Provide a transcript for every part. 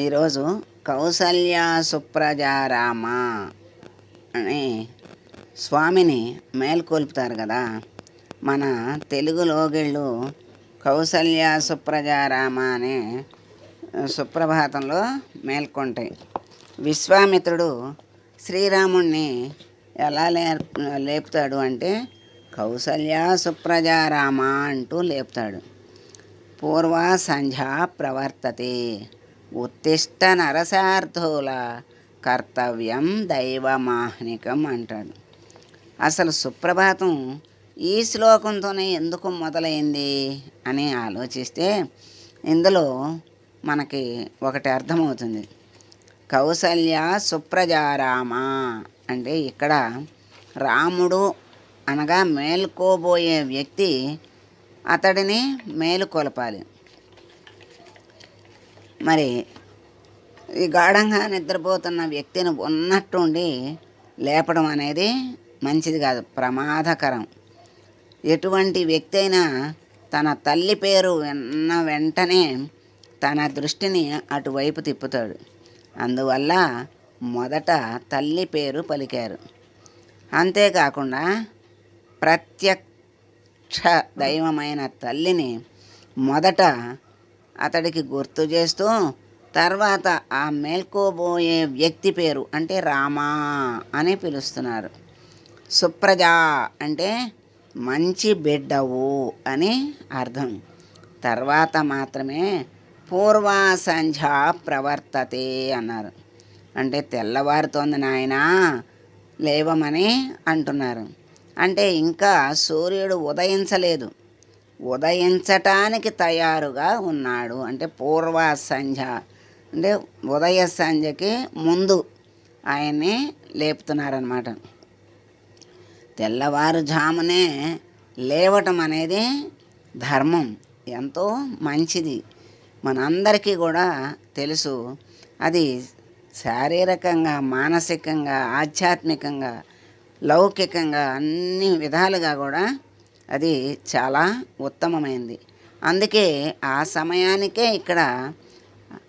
ఈరోజు కౌసల్య సుప్రజారామ అని స్వామిని మేల్కొల్పుతారు కదా. మన తెలుగు లోగిళ్ళు కౌసల్య సుప్రజారామ అనే సుప్రభాతంలో మేల్కొంటాయి. విశ్వామిత్రుడు శ్రీరాముణ్ణి ఎలా లే లేపుతాడు అంటే కౌసల్య సుప్రజారామ అంటూ లేపుతాడు. పూర్వ సంధ్యా ప్రవర్తతే ఉత్తిష్ట నరసార్థుల కర్తవ్యం దైవమాహ్నికం అంటాడు. అసలు సుప్రభాతం ఈ శ్లోకంతోనే ఎందుకు మొదలైంది అని ఆలోచిస్తే ఇందులో మనకి ఒకటి అర్థమవుతుంది. కౌసల్య సుప్రజారామ అంటే ఇక్కడ రాముడు అనగా మేల్కోబోయే వ్యక్తి అతడిని మేలుకొలపాలి. మరి ఈ గాఢంగా నిద్రపోతున్న వ్యక్తిని ఉన్నట్టుండి లేపడం అనేది మంచిది కాదు ప్రమాదకరం. ఎటువంటి వ్యక్తి అయినా తన తల్లి పేరు విన్న వెంటనే తన దృష్టిని అటువైపు తిప్పుతాడు. అందువల్ల మొదట తల్లి పేరు పలికారు. అంతేకాకుండా ప్రత్యక్ష దైవమైన తల్లిని మొదట అతడికి గుర్తు చేస్తూ తర్వాత ఆ మేల్కోబోయే వ్యక్తి పేరు అంటే రామా అని పిలుస్తున్నారు సుప్రజ అంటే మంచి బిడ్డవు అని అర్థం. తర్వాత మాత్రమే పూర్వసంధ్య ప్రవర్తతే అన్నారు. అంటే తెల్లవారుతోంది నాయన లేవమని అంటున్నారు. అంటే ఇంకా సూర్యుడు ఉదయించలేదు. ఉదయించటానికి తయారుగా ఉన్నాడు. అంటే పూర్వ సంధ్య అంటే ఉదయ సంధ్యకి ముందు ఆయన్ని లేపుతున్నారనమాట తెల్లవారుజామునే లేవటం అనేది ధర్మం. ఎంతో మంచిది. మనందరికీ కూడా తెలుసు. అది శారీరకంగా మానసికంగా ఆధ్యాత్మికంగా లౌకికంగా అన్ని విధాలుగా కూడా అది చాలా ఉత్తమమైంది. అందుకే ఆ సమయానికే ఇక్కడ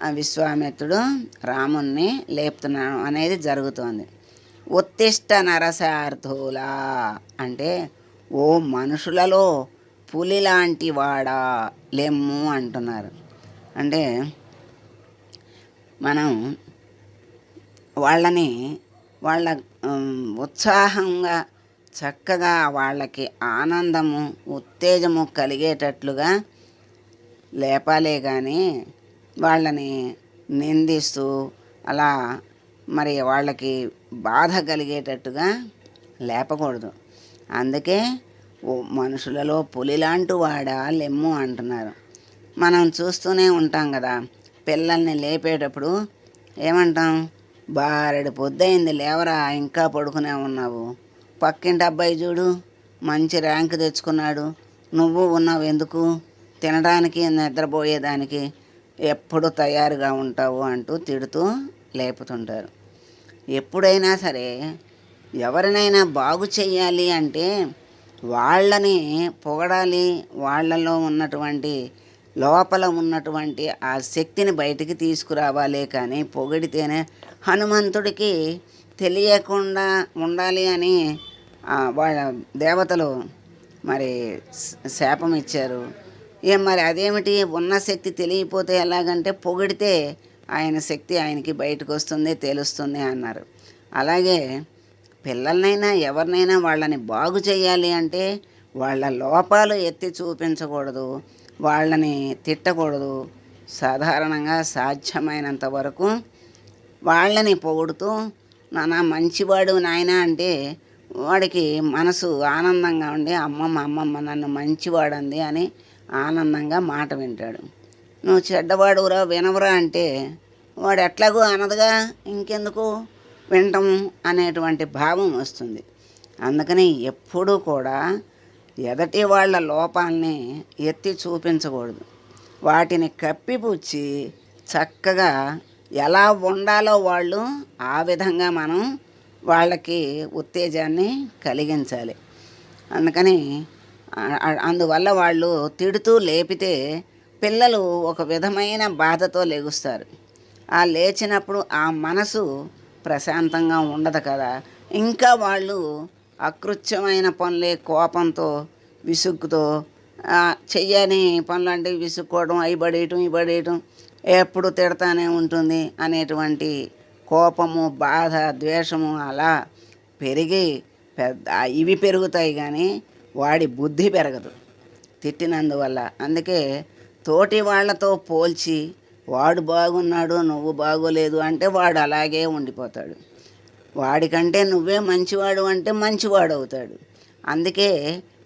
విశ్వామిత్రుడు రాముణ్ణి లేపుతున్నాను అనేది జరుగుతోంది. ఉత్తిష్ట నరసార్థులా అంటే ఓ మనుషులలో పులి లాంటి వాడా లెమ్ము అంటున్నారు. అంటే మనం వాళ్ళని వాళ్ళ ఉత్సాహంగా చక్కగా వాళ్ళకి ఆనందము ఉత్తేజము కలిగేటట్లుగా లేపాలే కానీ వాళ్ళని నిందిస్తూ అలా మరి వాళ్ళకి బాధ కలిగేటట్టుగా లేపకూడదు. అందుకే మనుషులలో పులిలాంటి వాడా లెమ్ము అంటున్నారు. మనం చూస్తూనే ఉంటాం కదా పిల్లల్ని లేపేటప్పుడు ఏమంటాం? బారెడు పొద్దయింది లేవరా ఇంకా పడుకునే ఉన్నావు. పక్కింటి అబ్బాయి చూడు మంచి ర్యాంక్ తెచ్చుకున్నాడు. నువ్వు ఉన్నావు ఎందుకు? తినడానికి నిద్రపోయేదానికి ఎప్పుడు తయారుగా ఉంటావు అంటూ తిడుతూ లేపుతుంటారు. ఎప్పుడైనా సరే ఎవరినైనా బాగు చెయ్యాలి అంటే వాళ్ళని పొగడాలి. వాళ్ళలో ఉన్నటువంటి లోపల ఉన్నటువంటి ఆ శక్తిని బయటికి తీసుకురావాలి కానీ పొగిడితేనే హనుమంతుడికి తెలియకుండా ఉండాలి అని వాళ్ళ దేవతలు మరి శాపం ఇచ్చారు. ఏం మరి అదేమిటి? ఉన్న శక్తి తెలియపోతే ఎలాగంటే పొగిడితే ఆయన శక్తి ఆయనకి బయటకు వస్తుంది తెలుస్తుంది అన్నారు. అలాగే పిల్లలనైనా ఎవరినైనా వాళ్ళని బాగు చేయాలి అంటే వాళ్ళ లోపాలు ఎత్తి చూపించకూడదు వాళ్ళని తిట్టకూడదు. సాధారణంగా సాధ్యమైనంత వరకు వాళ్ళని పొగుడుతూ నానా మంచివాడు నాయన అంటే వాడికి మనసు ఆనందంగా ఉండి అమ్మమ్మ అమ్మమ్మ నన్ను మంచివాడంది అని ఆనందంగా మాట వింటాడు. నువ్వు చెడ్డవాడురా వినవరా అంటే వాడు ఎట్లాగూ అనదుగా ఇంకెందుకు వింటాం అనేటువంటి భావం వస్తుంది. అందుకని ఎప్పుడూ కూడా ఎదటి వాళ్ళ లోపాలని ఎత్తి చూపించకూడదు. వాటిని కప్పిపుచ్చి చక్కగా ఎలా ఉండాలో వాళ్ళు ఆ విధంగా మనం వాళ్ళకి ఉత్తేజాన్ని కలిగించాలి. అందుకని అందువల్ల వాళ్ళు తిడుతూ లేపితే పిల్లలు ఒక విధమైన బాధతో లెగుస్తారు. ఆ లేచినప్పుడు ఆ మనసు ప్రశాంతంగా ఉండదు కదా. ఇంకా వాళ్ళు అకృత్యమైన పనులే కోపంతో విసుగుతో చెయ్యని పనులు అంటే విసుక్కోవడం అవి పడేయటం ఇవి పడేయటం ఎప్పుడు తిడతానే ఉంటుంది అనేటువంటి కోపము బాధ ద్వేషము అలా పెరిగి పెద్ద ఇవి పెరుగుతాయి కానీ వాడి బుద్ధి పెరగదు తిట్టినందువల్ల. అందుకే తోటి వాళ్ళతో పోల్చి వాడు బాగున్నాడు నువ్వు బాగోలేదు అంటే వాడు అలాగే ఉండిపోతాడు. వాడికంటే నువ్వే మంచివాడు అంటే మంచివాడు అవుతాడు. అందుకే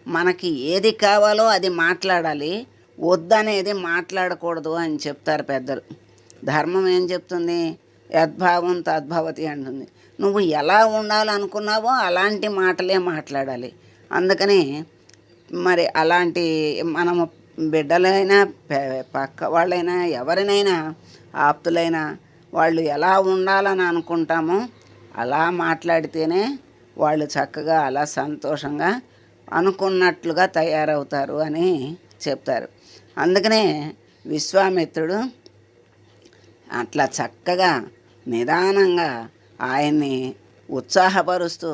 మనకి ఏది కావాలో అది మాట్లాడాలి వద్దనేది మాట్లాడకూడదు అని చెప్తారు పెద్దలు. ధర్మం ఏం చెప్తుంది? యద్భావం తద్భవతి అంటుంది. నువ్వు ఎలా ఉండాలనుకున్నావో అలాంటి మాటలే మాట్లాడాలి. అందుకని మరి అలాంటి మనము బిడ్డలైనా పక్క వాళ్ళైనా ఎవరినైనా ఆప్తులైనా వాళ్ళు ఎలా ఉండాలని అనుకుంటామో అలా మాట్లాడితేనే వాళ్ళు చక్కగా అలా సంతోషంగా అనుకున్నట్లుగా తయారవుతారు అని చెప్తారు. అందుకనే విశ్వామిత్రుడు అట్లా చక్కగా నిదానంగా ఆయన్ని ఉత్సాహపరుస్తూ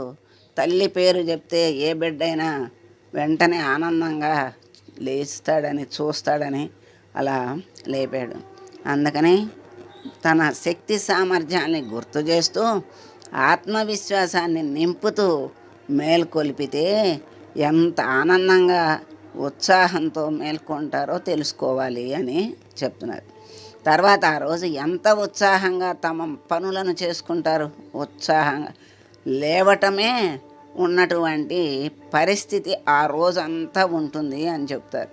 తల్లి పేరు చెప్తే ఏ బిడ్డైనా వెంటనే ఆనందంగా లేస్తాడని చూస్తాడని అలా లేపాడు. అందుకని తన శక్తి సామర్థ్యాన్ని గుర్తు చేస్తూ ఆత్మవిశ్వాసాన్ని నింపుతూ మేల్కొల్పితే ఎంత ఆనందంగా ఉత్సాహంతో మేల్కొంటారో తెలుసుకోవాలి అని చెప్తున్నారు. తర్వాత ఆ రోజు ఎంత ఉత్సాహంగా తమ పనులను చేసుకుంటారు? ఉత్సాహంగా. లేవటమే ఉన్నటువంటి పరిస్థితి ఆ రోజంతా ఉంటుంది అని చెప్తారు.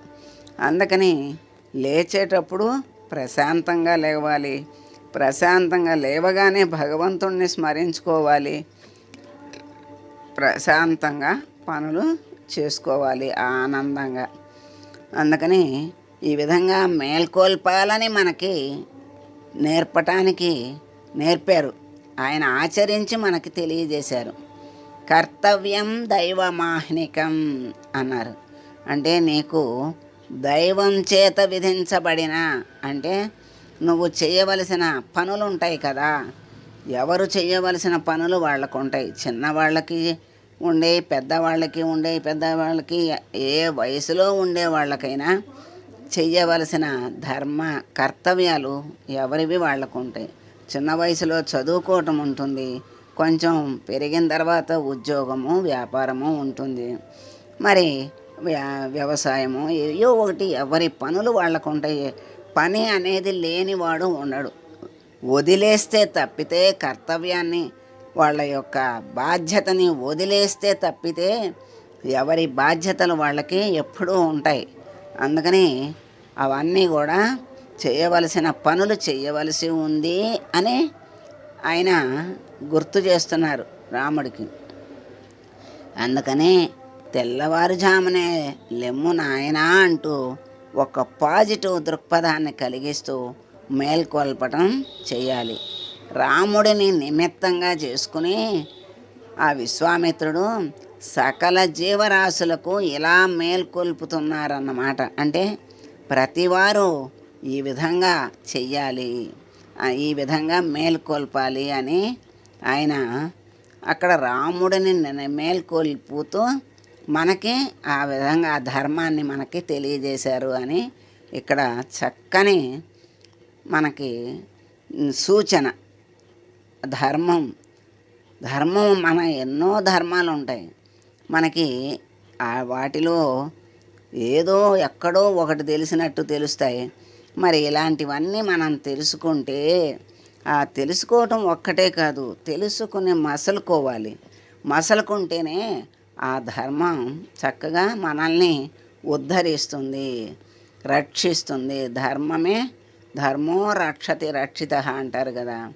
అందుకని లేచేటప్పుడు ప్రశాంతంగా లేవాలి. ప్రశాంతంగా లేవగానే భగవంతుణ్ణి స్మరించుకోవాలి. ప్రశాంతంగా పనులు చేసుకోవాలి ఆనందంగా. అందుకని ఈ విధంగా మేల్కొల్పాలని మనకి నేర్పటానికి నేర్పారు. ఆయన ఆచరించి మనకి తెలియజేశారు. కర్తవ్యం దైవమాహ్నికం అన్నారు. అంటే నీకు దైవం చేత విధించబడిన అంటే నువ్వు చేయవలసిన పనులు ఉంటాయి కదా. ఎవరు చేయవలసిన పనులు వాళ్ళకు ఉంటాయి చిన్నవాళ్ళకి ఉండే పెద్దవాళ్ళకి ఉండే పెద్దవాళ్ళకి ఏ వయసులో ఉండే వాళ్ళకైనా చేయవలసిన ధర్మ కర్తవ్యాలు ఎవరివి వాళ్ళకు ఉంటాయి చిన్న వయసులో చదువుకోవటం ఉంటుంది. కొంచెం పెరిగిన తర్వాత ఉద్యోగము వ్యాపారము ఉంటుంది. మరి వ్యా- వ్యవసాయము ఏయో ఒకటి ఎవరి పనులు వాళ్ళకు ఉంటాయి పని అనేది లేనివాడు ఉండడు. వదిలేస్తే తప్పితే కర్తవ్యాన్ని వాళ్ళ యొక్క బాధ్యతని వదిలేస్తే తప్పితే ఎవరి బాధ్యతలు వాళ్ళకి ఎప్పుడూ ఉంటాయి. అందుకని అవన్నీ కూడా చేయవలసిన పనులు చేయవలసి ఉంది అని ఆయన గుర్తు చేస్తున్నారు రాముడికి. అందుకనే తెల్లవారుజామునే లెమ్ము నాయనా అంటూ ఒక పాజిటివ్ దృక్పథాన్ని కలిగిస్తూ మేల్కొల్పటం చేయాలి. రాముడిని నిమిత్తంగా చేసుకుని ఆ విశ్వామిత్రుడు సకల జీవరాశులకు ఇలా మేల్కొల్పుతున్నారన్నమాట. అంటే ప్రతివారు ఈ విధంగా చెయ్యాలి ఈ విధంగా మేల్కొల్పాలి అని ఆయన అక్కడ రాముడిని మేల్కొల్పుతూ మనకి ఆ విధంగా ఆ ధర్మాన్ని మనకి తెలియజేశారు అని ఇక్కడ చక్కని మనకి సూచన. ధర్మం ధర్మం మన ఎన్నో ధర్మాలు ఉంటాయి మనకి ఆ వాటిలో ఏదో ఎక్కడో ఒకటి తెలిసినట్టు తెలుస్తాయి. మరి ఇలాంటివన్నీ మనం తెలుసుకుంటే ఆ తెలుసుకోవటం ఒక్కటే కాదు తెలుసుకుని మసలుకోవాలి. మసలుకుంటేనే ఆ ధర్మం చక్కగా మనల్ని ఉద్ధరిస్తుంది రక్షిస్తుంది. ధర్మమే ధర్మో రక్షతి రక్షిత అంటారు కదా.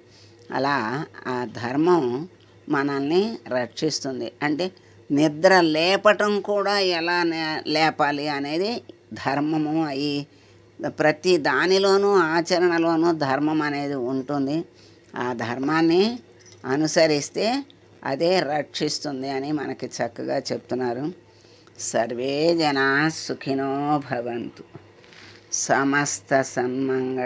అలా ఆ ధర్మం మనల్ని రక్షిస్తుంది. అంటే నిద్ర లేపటం కూడా ఎలా నే- లేపాలి అనేది ధర్మము అయి ప్రతి దానిలోనూ ఆచరణలోనూ ధర్మం అనేది ఉంటుంది. ఆ ధర్మాన్ని అనుసరిస్తే అదే రక్షిస్తుంది అని మనకి చక్కగా చెప్తున్నారు. సర్వే జనా సుఖినో భవంతు. సమస్త సన్మంగళ